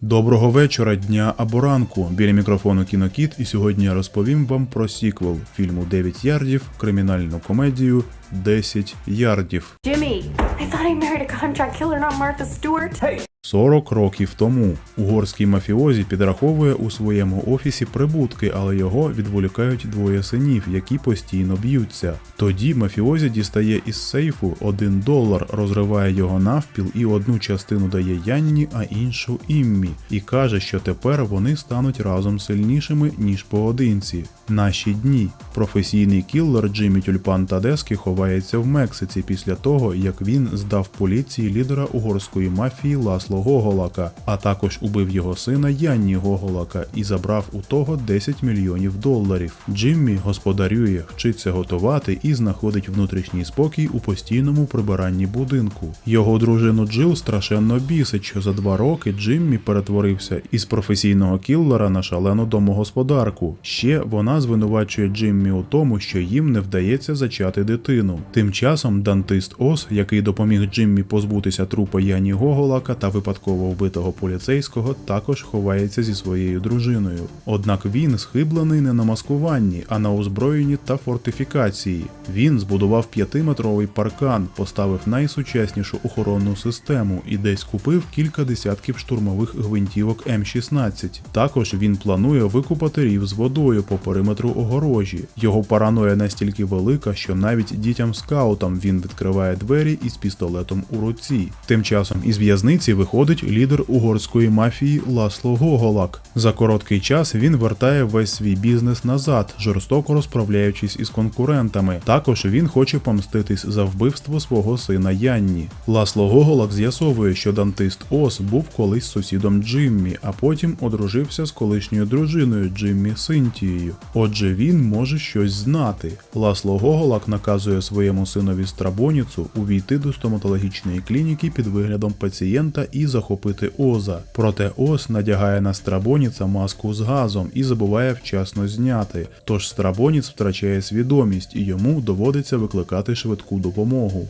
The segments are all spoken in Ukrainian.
Доброго вечора, дня або ранку. Біля мікрофону Кінокіт, і сьогодні я розповім вам про сіквел фільму 9 ярдів, кримінальну комедію 10 ярдів. Jimmy, I thought I married a contract killer, not Martha Stewart. Hey. 40 років тому угорський мафіозі підраховує у своєму офісі прибутки, але його відволікають двоє синів, які постійно б'ються. Тоді мафіозі дістає із сейфу один долар, розриває його навпіл і одну частину дає Янні, а іншу Іммі, і каже, що тепер вони стануть разом сильнішими ніж поодинці. Наші дні професійний кіллер Джиммі Тюльпан Тадески ховається в Мексиці після того, як він здав поліції лідера угорської мафії Ласло Гоголака, а також убив його сина Янні Гоголака і забрав у того 10 мільйонів доларів. Джиммі господарює, вчиться готувати і знаходить внутрішній спокій у постійному прибиранні будинку. Його дружину Джил страшенно бісить, що за два роки Джиммі перетворився із професійного кіллера на шалену домогосподарку. Ще вона звинувачує Джиммі у тому, що їм не вдається зачати дитину. Тим часом дантист Ос, який допоміг Джиммі позбутися трупа Яні Гоголака та випадково вбитого поліцейського, також ховається зі своєю дружиною. Однак він схиблений не на маскуванні, а на озброєнні та фортифікації. Він збудував п'ятиметровий паркан, поставив найсучаснішу охоронну систему і десь купив кілька десятків штурмових гвинтівок М16. Також він планує викупати рів з водою по периметру огорожі. Його параноя настільки велика, що навіть дітям-скаутам він відкриває двері із пістолетом у руці. Тим часом із в'язниці виходить лідер угорської мафії Ласло Гоголак. За короткий час він вертає весь свій бізнес назад, жорстоко розправляючись із конкурентами. Також він хоче помститись за вбивство свого сина Янні. Ласло Гоголак з'ясовує, що дантист Ос був колись сусідом Джиммі, а потім одружився з колишньою дружиною Джиммі Синтією. Отже, він може щось знати. Ласло Гоголак наказує своєму синові Страбоніцу увійти до стоматологічної клініки під виглядом пацієнта і захопити Оза. Проте Оз надягає на Страбоніца маску з газом і забуває вчасно зняти. Тож Страбоніц втрачає свідомість і йому доводиться викликати швидку допомогу.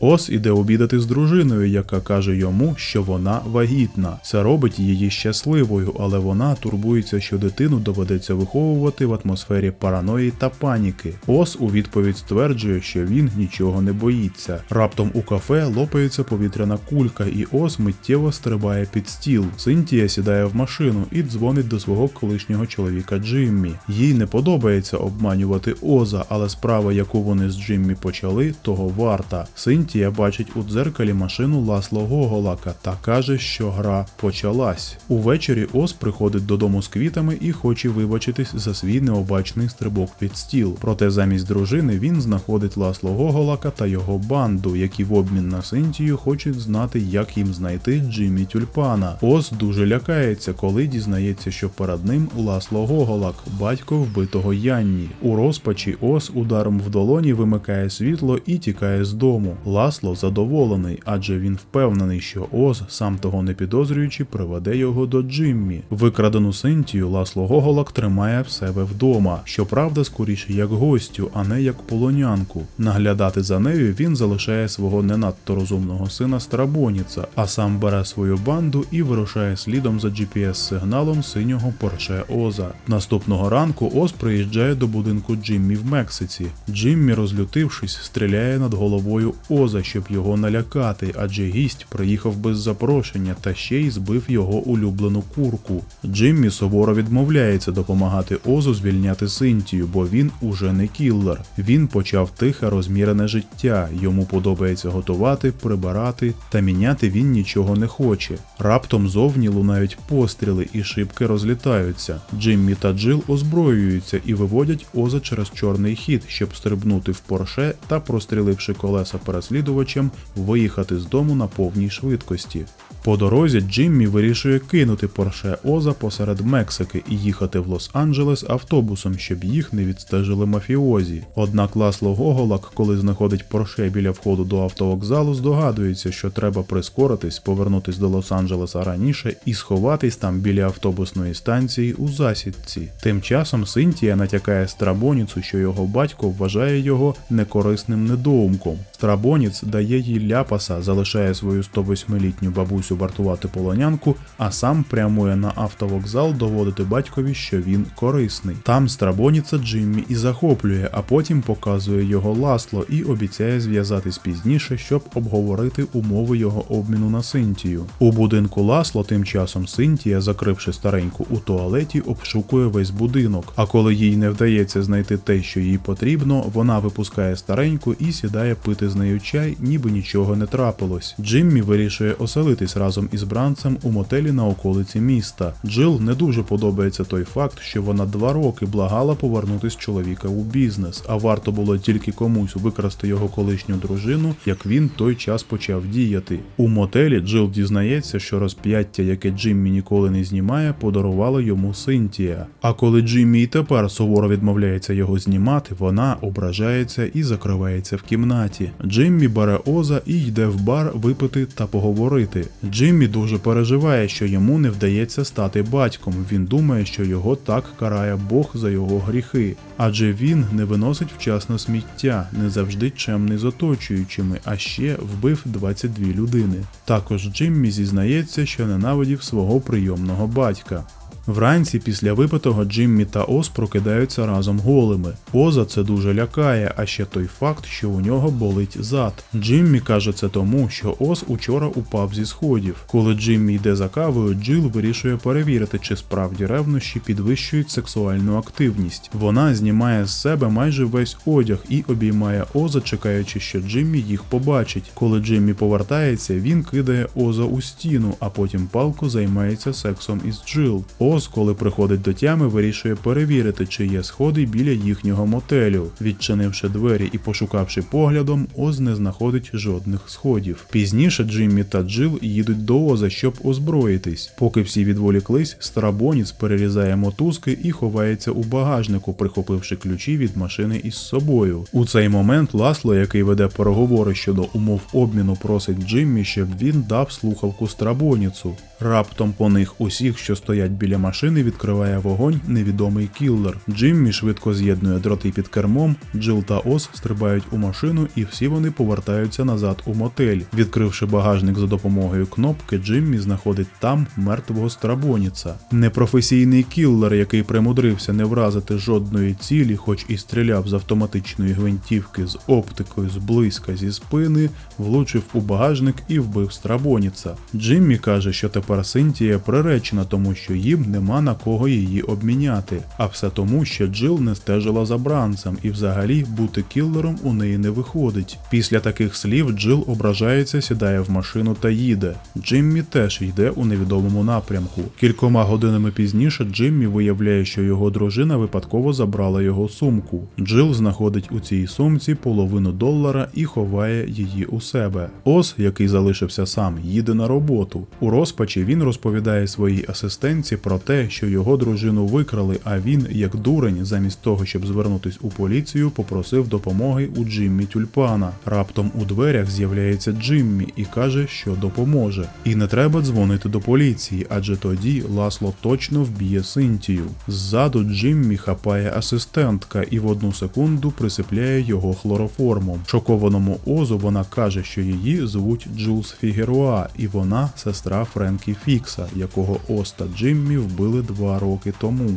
Ос іде обідати з дружиною, яка каже йому, що вона вагітна. Це робить її щасливою, але вона турбується, що дитину доведеться виховувати в атмосфері параної та паніки. Ос у відповідь стверджує, що він нічого не боїться. Раптом у кафе лопається повітряна кулька, і Ос миттєво стрибає під стіл. Синтія сідає в машину і дзвонить до свого колишнього чоловіка Джиммі. Їй не подобається обманювати Оза, але справа, яку вони з Джиммі почали, того варта. Синтія бачить у дзеркалі машину Ласло Гоголака та каже, що гра почалась. Увечері Ос приходить додому з квітами і хоче вибачитись за свій необачний стрибок під стіл. Проте замість дружини він знаходить Ласло Гоголака та його банду, які в обмін на Синтію хочуть знати, як їм знайти Джиммі Тюльпана. Ос дуже лякається, коли дізнається, що перед ним Ласло Гоголак, батько вбитого Янні. У розпачі Ос ударом в долоні вимикає світло і тікає з дому. Ласло задоволений, адже він впевнений, що Оз, сам того не підозрюючи, приведе його до Джиммі. Викрадену Синтію Ласло Гоголак тримає в себе вдома, щоправда, скоріше як гостю, а не як полонянку. Наглядати за нею він залишає свого не надто розумного сина Страбоніца, а сам бере свою банду і вирушає слідом за GPS-сигналом синього Порше Оза. Наступного ранку Оз приїжджає до будинку Джиммі в Мексиці. Джиммі, розлютившись, стріляє над головою Оза, щоб його налякати, адже гість приїхав без запрошення та ще й збив його улюблену курку. Джиммі суворо відмовляється допомагати Озу звільняти Синтію, бо він уже не кіллер. Він почав тихе розмірене життя. Йому подобається готувати, прибирати, та міняти він нічого не хоче. Раптом зовні лунають постріли і шибки розлітаються. Джиммі та Джил озброюються і виводять Оза через чорний хід, щоб стрибнути в порше та, простріливши колеса переслідувачем, виїхати з дому на повній швидкості. По дорозі Джиммі вирішує кинути Порше Оза посеред Мексики і їхати в Лос-Анджелес автобусом, щоб їх не відстежили мафіозі. Однак Ласло Гоголак, коли знаходить Порше біля входу до автовокзалу, здогадується, що треба прискоритись, повернутись до Лос-Анджелеса раніше і сховатись там біля автобусної станції у засідці. Тим часом Синтія натякає Страбоніцу, що його батько вважає його некорисним недоумком. Страбоніц дає їй ляпаса, залишає свою 108-літню бабусю вартувати полонянку, а сам прямує на автовокзал доводити батькові, що він корисний. Там Страбоніца Джиммі і захоплює, а потім показує його ласло і обіцяє зв'язатись пізніше, щоб обговорити умови його обміну на Синтію. У будинку Ласло тим часом Синтія, закривши стареньку у туалеті, обшукує весь будинок. А коли їй не вдається знайти те, що їй потрібно, вона випускає стареньку і сідає пити з нею чай, ніби нічого не трапилось. Джиммі вирішує оселитись разом із бранцем у мотелі на околиці міста. Джил не дуже подобається той факт, що вона два роки благала повернутись чоловіка у бізнес, а варто було тільки комусь викрасти його колишню дружину, як він той час почав діяти. У мотелі Джил дізнається, що розп'яття, яке Джиммі ніколи не знімає, подарувала йому Синтія. А коли Джиммі і тепер суворо відмовляється його знімати, вона ображається і закривається в кімнаті. Джиммі бере Оза і йде в бар випити та поговорити. Джиммі дуже переживає, що йому не вдається стати батьком. Він думає, що його так карає Бог за його гріхи, адже він не виносить вчасно сміття, не завжди чемний з оточуючими, а ще вбив 22 людини. Також Джиммі зізнається, що ненавидів свого прийомного батька. Вранці після випитого Джиммі та Оз прокидаються разом голими. Оза це дуже лякає, а ще той факт, що у нього болить зад. Джиммі каже це тому, що Оз учора упав зі сходів. Коли Джиммі йде за кавою, Джил вирішує перевірити, чи справді ревнощі підвищують сексуальну активність. Вона знімає з себе майже весь одяг і обіймає Оза, чекаючи, що Джиммі їх побачить. Коли Джиммі повертається, він кидає Оза у стіну, а потім палко займається сексом із Джил. Оз, коли приходить до тями, вирішує перевірити, чи є сходи біля їхнього мотелю. Відчинивши двері і пошукавши поглядом, Оз не знаходить жодних сходів. Пізніше Джиммі та Джил їдуть до Оза, щоб озброїтись. Поки всі відволіклись, Старабоніц перерізає мотузки і ховається у багажнику, прихопивши ключі від машини із собою. У цей момент Ласло, який веде переговори щодо умов обміну, просить Джиммі, щоб він дав слухавку Страбоніцу. Раптом по них усіх, що стоять біля машини, відкриває вогонь невідомий кіллер. Джиммі швидко з'єднує дроти під кермом, Джил та Ос стрибають у машину і всі вони повертаються назад у мотель. Відкривши багажник за допомогою кнопки, Джиммі знаходить там мертвого страбоніца. Непрофесійний кіллер, який примудрився не вразити жодної цілі, хоч і стріляв з автоматичної гвинтівки з оптикою зблизька зі спини, влучив у багажник і вбив страбоніца. Джиммі каже, що тепер Синтія приречена, тому що їм нема на кого її обміняти, а все тому, що Джил не стежила за бранцем, і взагалі бути кіллером у неї не виходить. Після таких слів Джил ображається, сідає в машину та їде. Джиммі теж йде у невідомому напрямку. Кількома годинами пізніше Джиммі виявляє, що його дружина випадково забрала його сумку. Джил знаходить у цій сумці половину долара і ховає її у себе. Ос, який залишився сам, їде на роботу. У розпачі він розповідає своїй асистентці про те, що його дружину викрали, а він, як дурень, замість того, щоб звернутись у поліцію, попросив допомоги у Джиммі Тюльпана. Раптом у дверях з'являється Джиммі і каже, що допоможе. І не треба дзвонити до поліції, адже тоді Ласло точно вб'є Синтію. Ззаду Джиммі хапає асистентка і в одну секунду присипляє його хлороформом. Шокованому Озу вона каже, що її звуть Джулс Фігеруа, і вона сестра Френкі Фікса, якого Оз та Джиммі вбили два роки тому.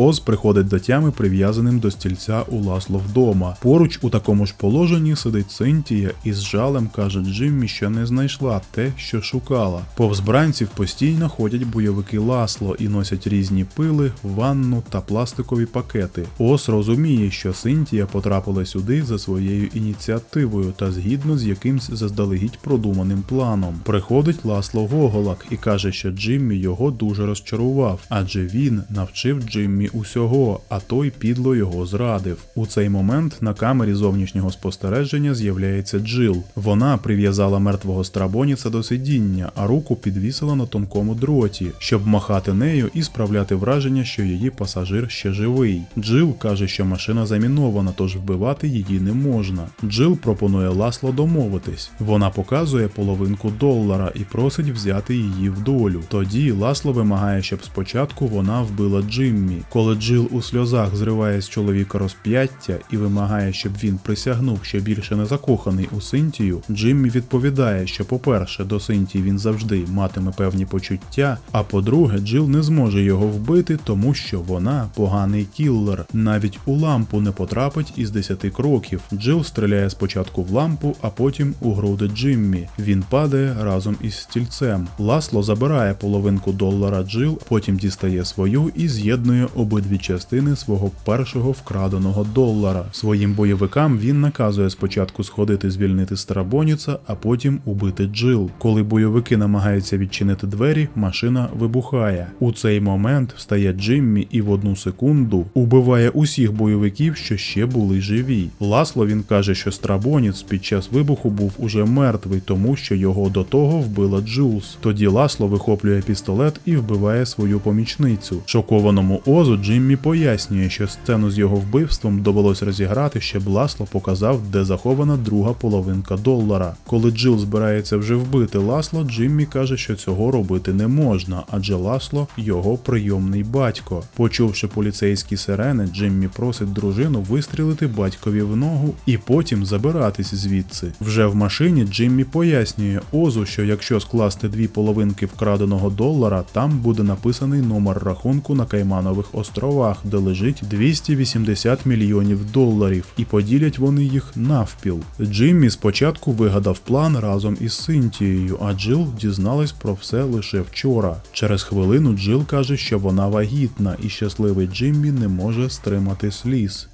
Оз приходить до тями прив'язаним до стільця у Ласло вдома. Поруч у такому ж положенні сидить Синтія і з жалем каже Джиммі, що не знайшла те, що шукала. Повз бранців постійно ходять бойовики Ласло і носять різні пили, ванну та пластикові пакети. Оз розуміє, що Синтія потрапила сюди за своєю ініціативою та згідно з якимсь заздалегідь продуманим планом. Приходить Ласло Гоголак і каже, що Джиммі його дуже розчарував, адже він навчив Джиммі усього, а той підло його зрадив. У цей момент на камері зовнішнього спостереження з'являється Джил. Вона прив'язала мертвого страбоніца до сидіння, а руку підвісила на тонкому дроті, щоб махати нею і справляти враження, що її пасажир ще живий. Джил каже, що машина замінована, тож вбивати її не можна. Джил пропонує Ласло домовитись. Вона показує половинку долара і просить взяти її в долю. Тоді Ласло вимагає, щоб спочатку вона вбила Джиммі. Коли Джил у сльозах зриває з чоловіка розп'яття і вимагає, щоб він присягнув, що більше не закоханий у Синтію, Джиммі відповідає, що, по-перше, до Синтії він завжди матиме певні почуття, а по-друге, Джил не зможе його вбити, тому що вона поганий кіллер. Навіть у лампу не потрапить із 10 кроків. Джил стріляє спочатку в лампу, а потім у груди Джиммі. Він падає разом із стільцем. Ласло забирає половинку долара Джил, потім дістає свою і з'єднує обидві частини свого першого вкраденого долара. Своїм бойовикам він наказує спочатку сходити звільнити Старабоніца, а потім убити Джил. Коли бойовики намагаються відчинити двері, машина вибухає. У цей момент встає Джиммі і в одну секунду убиває усіх бойовиків, що ще були живі. Ласло він каже, що Страбоніц під час вибуху був уже мертвий, тому що його до того вбила Джулс. Тоді Ласло вихоплює пістолет і вбиває свою помічницю. Шокованому Озу Джиммі пояснює, що сцену з його вбивством довелось розіграти, щоб Ласло показав, де захована друга половинка долара. Коли Джил збирається вже вбити Ласло, Джиммі каже, що цього робити не можна, адже Ласло його прийомний батько. Почувши поліцейські сирени, Джиммі просить дружину вистрілити батькові в ногу і потім забиратись звідси. Вже в машині Джиммі пояснює Озу, що якщо скласти дві половинки вкраденого долара, там буде написаний номер рахунку на Кайманових островах, де лежить 280 мільйонів доларів, і поділять вони їх навпіл. Джиммі спочатку вигадав план разом із Синтією, а Джил дізналась про все лише вчора. Через хвилину Джил каже, що вона вагітна, і щасливий Джиммі не може стримати сліз.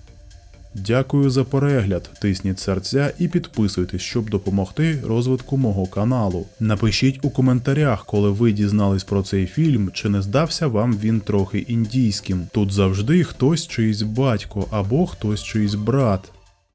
Дякую за перегляд. Тисніть серця і підписуйтесь, щоб допомогти розвитку мого каналу. Напишіть у коментарях, коли ви дізнались про цей фільм, чи не здався вам він трохи індійським. Тут завжди хтось чийсь батько або хтось чийсь брат.